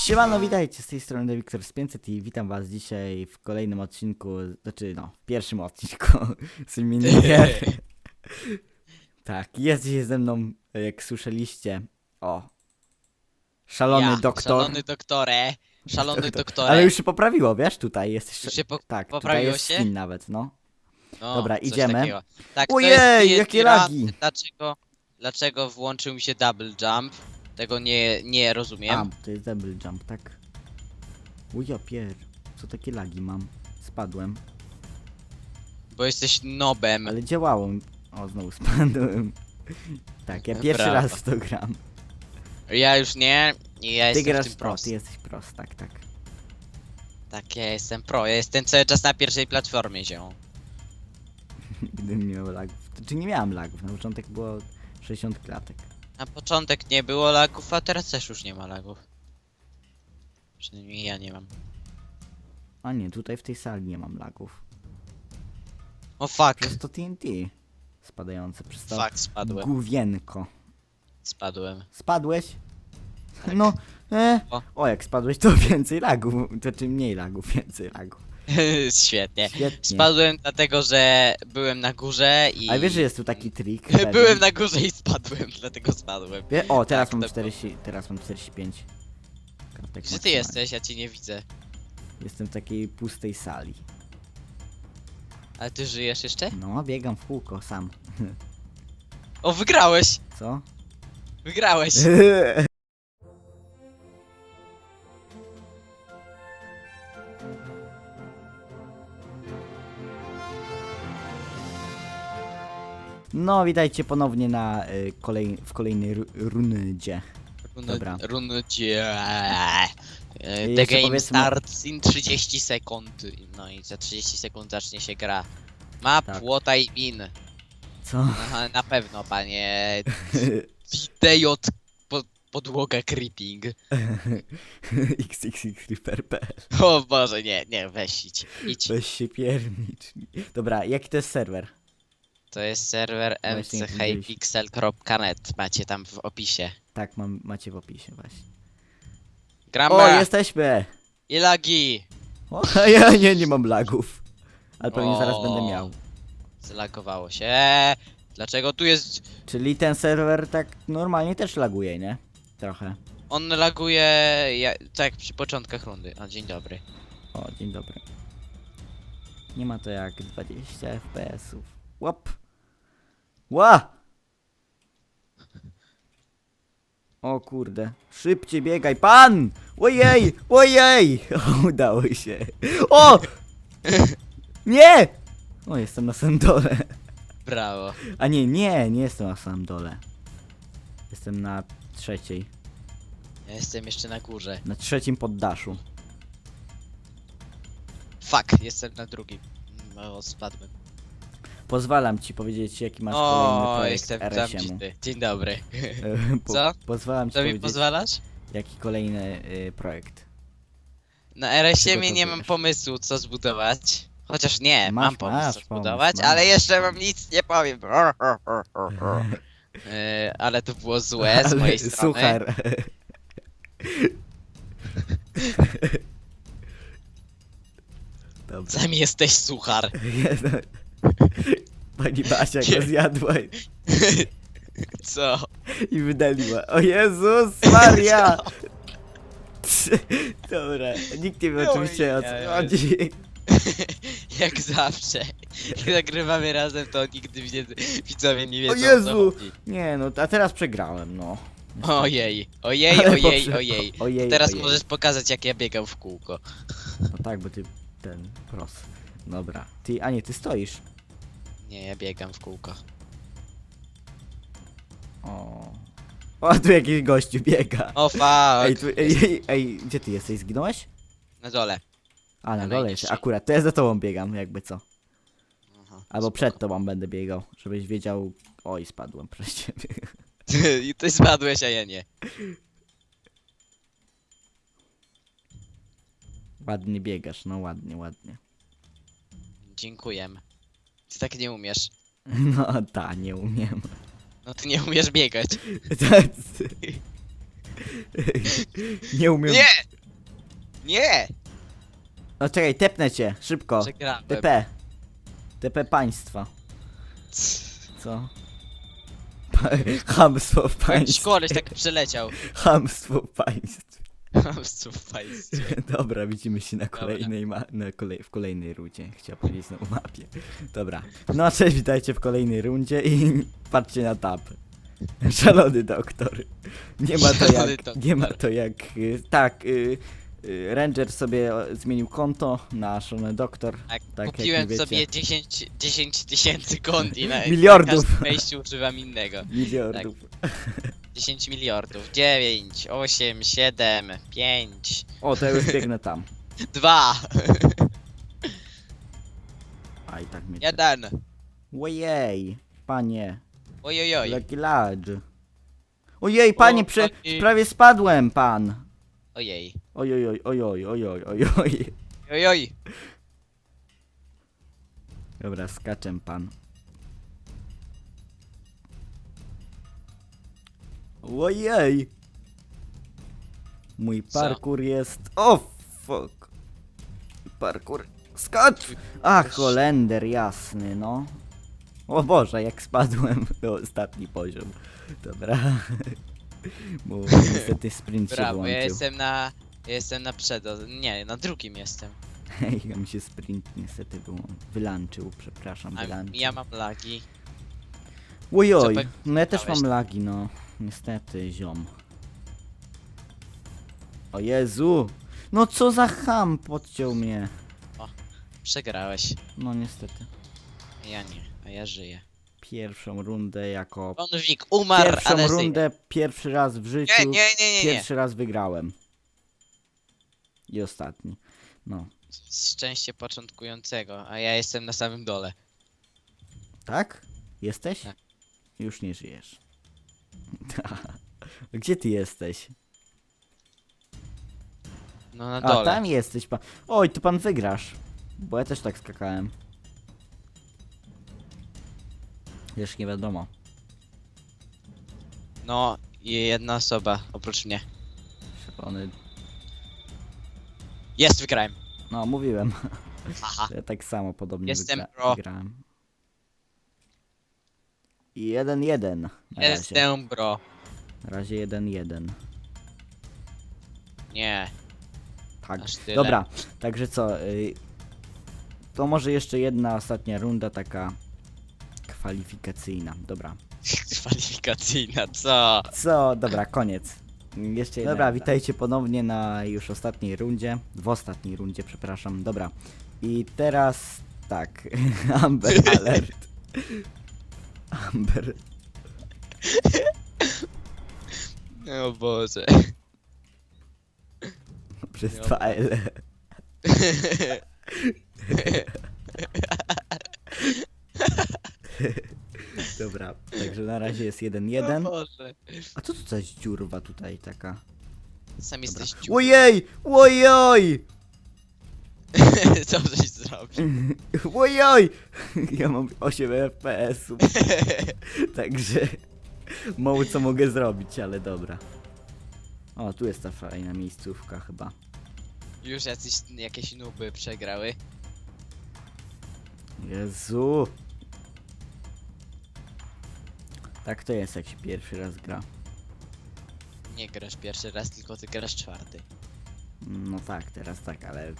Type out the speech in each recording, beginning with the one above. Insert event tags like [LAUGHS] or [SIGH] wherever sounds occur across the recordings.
Siemano, witajcie, z tej strony Wiktor z 500 i witam was dzisiaj w kolejnym odcinku, znaczy no, w pierwszym odcinku [LAUGHS] z minigier. tak, jest dzisiaj ze mną, jak słyszeliście, o, szalony ja, doktor. Szalony doktorze. Szalony [LAUGHS] doktorze. Ale już się poprawiło, wiesz, tutaj jest jeszcze, Już się po- tak, tutaj poprawiło jest się? skin nawet, no. No, Dobra, idziemy. Tak, Ojej, jakie lagi. Dlaczego, dlaczego włączył mi się double jump? Tego nie, nie rozumiem. A, to jest double jump, tak. Uja pier, co takie lagi mam? Spadłem, Bo jesteś nobem. ale działało. O, znowu [LAUGHS] spadłem. Tak, ja pierwszy Brawo. raz w to gram. Ja już nie. I ja Ty jestem w grasz tym pro, ty jesteś pros, tak, tak. Tak, ja jestem pro. Ja jestem cały czas na pierwszej platformie zią. [LAUGHS] Gdybym nie miał lagów. To, czy nie miałem lagów? Na początek było 60 klatek. Na początek nie było lagów, a teraz też już nie ma lagów. Przynajmniej ja nie mam. A nie, tutaj w tej sali nie mam lagów. O fuck. Przez to TNT spadające, przez to Fuck, spadłem. główienko. Spadłem. Spadłeś? No, e, O. o jak spadłeś to więcej lagów, to czy mniej lagów, więcej lagów. [LAUGHS] Świetnie. Świetnie. Spadłem dlatego, że byłem na górze i... A wiesz, że jest tu taki trik? [LAUGHS] Byłem na górze i spadłem, dlatego spadłem. Wie- O, teraz Tak, mam to 40, teraz mam 45. Kartek Gdzie ty jesteś? Ja cię nie widzę. Jestem w takiej pustej sali. Ale ty żyjesz jeszcze? No, biegam w kółko sam. [LAUGHS] O, wygrałeś! Co? Wygrałeś! No, witajcie ponownie na y, kolej, w kolejnej ru- rundzie. Dobra. Rundzie. The game powiedzmy- starts in 30 sekund. No i za 30 sekund zacznie się gra. Map Tak. what I mean. Co? Aha, na pewno, panie. [LAUGHS] DJ po, podłoga creeping. [LAUGHS] XXX Reaper.pl O Boże, nie, nie, weź idź. idź. Weź się piernicz. Dobra, jaki to jest serwer? To jest serwer Właśnie mchpixel.net. Macie tam w opisie. Tak, mam, macie w opisie właśnie. Gramy! O, jesteśmy! I lagi! O, [LAUGHS] ja nie, nie mam lagów. Ale pewnie zaraz O. będę miał. Zlagowało się. Dlaczego tu jest... Czyli ten serwer tak normalnie też laguje, nie? Trochę. On laguje ja, tak przy początkach rundy. A dzień dobry. O, dzień dobry. Nie ma to jak 20 FPS-ów. Łap! Ła! O kurde. Szybciej biegaj, pan! Ojej! Ojej! O, [LAUGHS] udało się. O! Nie! O, jestem na samym dole. Brawo. A nie, nie, nie jestem na samym dole. Jestem na trzeciej. Ja jestem jeszcze na górze. Na trzecim poddaszu. Fuck, jestem na drugim. No, spadłem. Pozwalam ci powiedzieć, jaki masz kolejny O, projekt jestem RSM-u. zamknięty. Dzień dobry. E, [LAUGHS] Po, Co? Pozwalam ci Co mi powiedzieć, pozwalasz? jaki kolejny y, projekt. Na RSM nie mam Przygotowujesz. pomysłu co zbudować. Chociaż nie, Masz, mam pomysł masz co pomysł, zbudować, masz. ale jeszcze wam nic nie powiem. Yy, [LAUGHS] ale to było złe z mojej strony. Suchar. Dobra. [LAUGHS] Sam jesteś suchar. Pani Basia Nie. go zjadła [LAUGHS] Co? i wydaliła. O Jezus Maria! [LAUGHS] [LAUGHS] Dobra, nikt nie wie oczywiście o co chodzi. Jak zawsze. Jak nagrywamy razem, to nigdy mnie, widzowie nie wiedzą O o co Jezu! chodzi. Nie no, a teraz przegrałem, no. Ojej, ojej, Ale ojej, poprze- ojej. Ojej, Teraz ojej. możesz pokazać jak ja biegam w kółko. No tak, bo ty ten pros. Dobra. Ty, a nie, ty stoisz. Nie, ja biegam w kółko. O. O, tu jakiś gościu biega. O fuck! Ej, tu, ej, ej, ej, gdzie ty jesteś? Zginąłeś? Na dole. A, na dole jeszcze. Akurat, to ja za tobą biegam, jakby co. Aha, Albo przed tobą będę biegał, żebyś wiedział... Oj, spadłem przez ciebie. [LAUGHS] I ty spadłeś, a ja nie. Ładnie biegasz, no ładnie, ładnie. Dziękuję. Ty tak nie umiesz. [LAUGHS] No, ta, nie umiem. No ty nie umiesz biegać. [LAUGHS] [LAUGHS] nie umiem... Nie! Nie! No czekaj, tepnę cię, szybko. Przegrałem. TP. TP państwa. Co? Pa- Chamstwo w Jakiś koleś tak przeleciał. Hamstwo w państwie. [LAUGHS] Dobra, widzimy się na kolejnej ma- na kolej- w kolejnej rundzie. Chciałem powiedzieć znowu mapie. Dobra. No cześć, witajcie w kolejnej rundzie i [LAUGHS] patrzcie na tab. [LAUGHS] Szalony doktor. Nie ma to Szalony jak. doktor. Nie ma to jak. y, Tak, y, y, Ranger sobie o, zmienił konto na szalony doktor. Tak, Tak, jak kupiłem wiecie. sobie 10 10 tysięcy kondi na Miliardów. Na każdym wejściu używam innego. Miliardów. 10 miliardów. 9, 8, 7, 5, O, to ja już [LAUGHS] biegnę tam. 2, A i tak mnie. 1. Ojej, panie. Ojojoj. Lucky Lodge. Ojej, panie, prze... pani- prawie spadłem, pan. Ojej. Ojoj, ojoj, ojoj, ojoj. Ojoj. Dobra, skaczem pan. Ojej! Mój Co? parkour jest... O, fuck! Parkour... Skacz! Ach, Holender, jasny, no. O Boże, jak spadłem do ostatni poziom. Dobra. [LAUGHS] Bo niestety sprint się Brawo, włączył. ja jestem na... Ja jestem na przodu. Nie, na drugim jestem. [LAUGHS] Hej, ja mi się sprint niestety wyłą- wylanczył, przepraszam, A wylanczył. ja mam lagi. Ojoj, no ja też mam lagi, no. Niestety, ziom. O Jezu! No co za ham podciął mnie. Przegrałeś. No niestety. Ja nie, a ja żyję. Pierwszą rundę jako... Konwik umarł, Pierwszą ale żyje. rundę pierwszy raz w życiu. Nie, nie, nie, nie, nie. Pierwszy raz wygrałem. I ostatni. No. Szczęście początkującego, a ja jestem na samym dole. Tak? Jesteś? Tak. Już nie żyjesz. [LAUGHS] Gdzie ty jesteś? No na A, dole. tam jesteś pan. Oj, to pan wygrasz. Bo ja też tak skakałem. Wiesz, nie wiadomo. No i jedna osoba, oprócz mnie. Szalony. Jest, wygrałem. No, mówiłem. Haha. [LAUGHS] Ja tak samo podobnie Jestem wygra- pro. wygrałem. I jeden jeden. Na razie. Jestem bro. Na razie jeden jeden. Nie. Tak. Aż tyle. Dobra, także co? Y... To może jeszcze jedna ostatnia runda taka kwalifikacyjna. Dobra. [LAUGHS] Kwalifikacyjna, co? Co? Dobra, koniec. Jeszcze jedna. Dobra, witajcie ponownie na już ostatniej rundzie. W ostatniej rundzie, przepraszam. Dobra. I teraz tak. [LAUGHS] Amber [LAUGHS] Alert. Amber. O Boże. Przez dwa L. [LAUGHS] Dobra, także na razie jest 1-1. O Boże. A co to za dziurwa tutaj taka? Sam jesteś dziu... Ojej! Ojoj! Co żeś zrobił? [LAUGHS] Ojoj! Ja mam 8 FPS-ów, [LAUGHS] także mało co mogę zrobić, ale dobra. O, tu jest ta fajna miejscówka chyba. Już jacyś, jakieś nuby przegrały. Jezu! Tak to jest, jak się pierwszy raz gra. Nie grasz pierwszy raz, tylko ty grasz czwarty. No tak, teraz tak, ale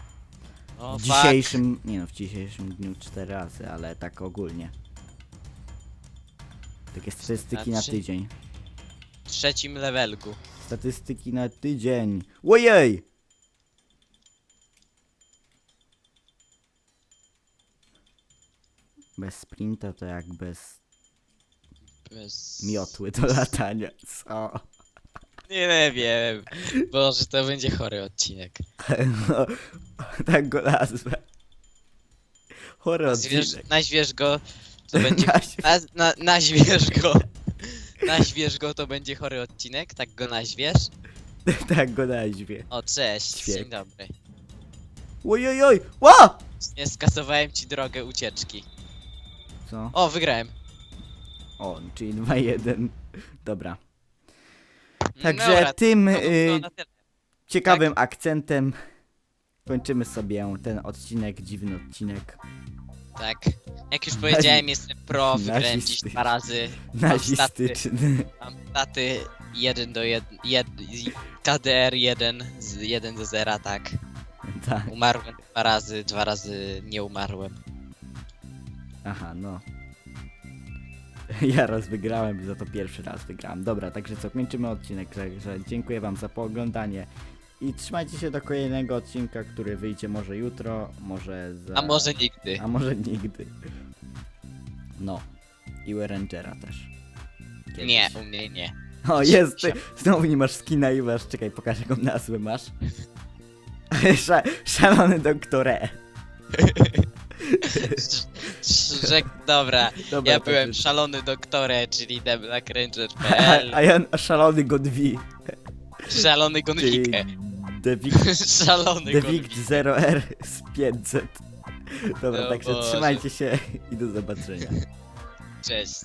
O w dzisiejszym, nie no, w dzisiejszym dniu 4 razy, ale tak ogólnie. Takie statystyki na tydzień. W trzecim levelku. Statystyki na tydzień. Ojej! Bez sprinta to jak bez Bez... miotły do latania. Co? Nie wiem. Boże, to będzie chory odcinek. [LAUGHS] tak go nazwę. Chory Nazwiesz, odcinek. nazwiesz go, to będzie... [LAUGHS] Naz, na, nazwiesz go. [LAUGHS] Nazwiesz go, to będzie chory odcinek? Tak go nazwiesz? tak go nazwie. O, cześć, dzień dobry. Ojojoj! Ła! Nie skasowałem ci drogę ucieczki. Co? O, wygrałem. O, czyli 2-1. Dobra. Mm, Także Dobra, tym to by było y, na tyle. ciekawym akcentem kończymy sobie ten odcinek, dziwny odcinek. Tak. Jak już [LAUGHS] powiedziałem, jestem pro, wygrałem dziś Nazisty. dwa razy. Nazistyczny. mam staty 1 do 1, jed, KDR 1 z 1 do 0, tak. [LAUGHS] tak, Umarłem dwa razy, dwa razy nie umarłem. aha, no. [LAUGHS] Ja raz wygrałem, za to pierwszy raz wygrałem. Dobra, także co, kończymy odcinek, także dziękuję wam za pooglądanie. I trzymajcie się do kolejnego odcinka, który wyjdzie może jutro, może za... A może nigdy. A może nigdy. No. I Rangera też. Kiedyś. Nie, u mnie nie. O, jest! Ty, znowu nie masz skina i masz, czekaj, pokażę jaką nazwę masz. [LAUGHS] Sz szalony doktorę. [LAUGHS] Że, dobra, [LAUGHS] Dobra, ja to byłem szalony doktore, czyli [LAUGHS] A, TheBlackRanger.pl a ja szalony Godwi. Szalony Czyli. [LAUGHS] Devict, Szalony gonwik. 0R z 500. Dobra, O także Boże. trzymajcie się i do zobaczenia. Cześć.